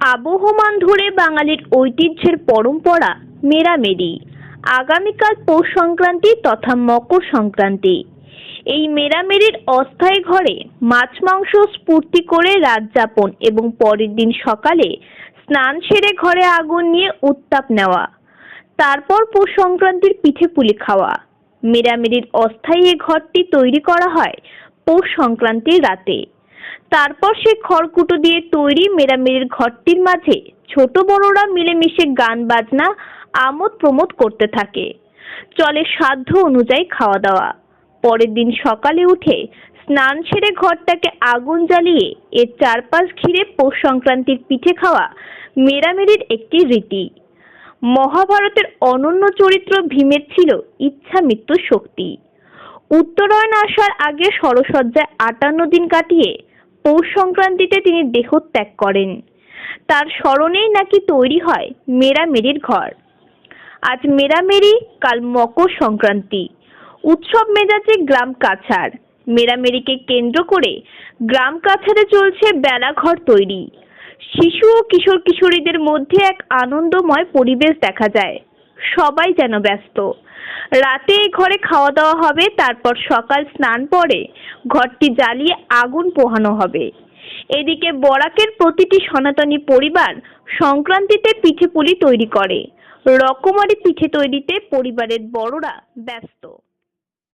আবহমান ধরে বাঙালির ঐতিহ্যের পরম্পরা, মেরামেরি। আগামীকাল পৌষ সংক্রান্তি তথা মকর সংক্রান্তি। এই মেরামেরির অস্থায়ী ঘরে মাছ মাংস স্ফূর্তি করে রাত যাপন এবং পরের দিন সকালে স্নান সেরে ঘরে আগুন নিয়ে উত্তাপ নেওয়া। তারপর পৌষ সংক্রান্তির পিঠে পুলি খাওয়া। মেরামেরির অস্থায়ী এ ঘরটি তৈরি করা হয় পৌষ সংক্রান্তির রাতে। তারপর সে খড়কুটো দিয়ে তৈরি মেরামেরির ঘরটির মাঝে ছোট বড়রা মিলেমিশে গান বাজনা, আমোদ প্রমোদ করতে থাকে। চলে সাধ্য অনুযায়ী খাওয়া দাওয়া। পরের দিন সকালে উঠে স্নান সেরে ঘরটাকে আগুন জ্বালিয়ে এর চারপাশ ঘিরে পৌষ সংক্রান্তির পিঠে খাওয়া মেরামেরির একটি রীতি। মহাভারতের অনন্য চরিত্র ভীমের ছিল ইচ্ছা মৃত্যু শক্তি। উত্তরায়ণ আসার আগে সরসজ্জায় আটান্ন দিন কাটিয়ে পৌষ সংক্রান্তিতে তিনি দেহত্যাগ করেন। তার স্মরণেই নাকি তৈরি হয় মেরামেরির ঘর। আজ মেরামেরি কাল মকর সংক্রান্তি। উৎসব মেজাজে গ্রাম কাছাড়। মেরামেরিকে কেন্দ্র করে গ্রাম কাছাড়ে চলছে বেলাঘর তৈরি। শিশু ও কিশোর কিশোরীদের মধ্যে এক আনন্দময় পরিবেশ দেখা যায়। সবাই যেন ব্যস্ত। রাতে এই ঘরে খাওয়া দাওয়া হবে, তারপর সকাল স্নান পরে ঘরটি জ্বালিয়ে আগুন পোহানো হবে। এদিকে বরাকের প্রতিটি সনাতনী পরিবার সংক্রান্তিতে পিঠে পুলি তৈরি করে। রকমারি পিঠে তৈরিতে পরিবারের বড়রা ব্যস্ত।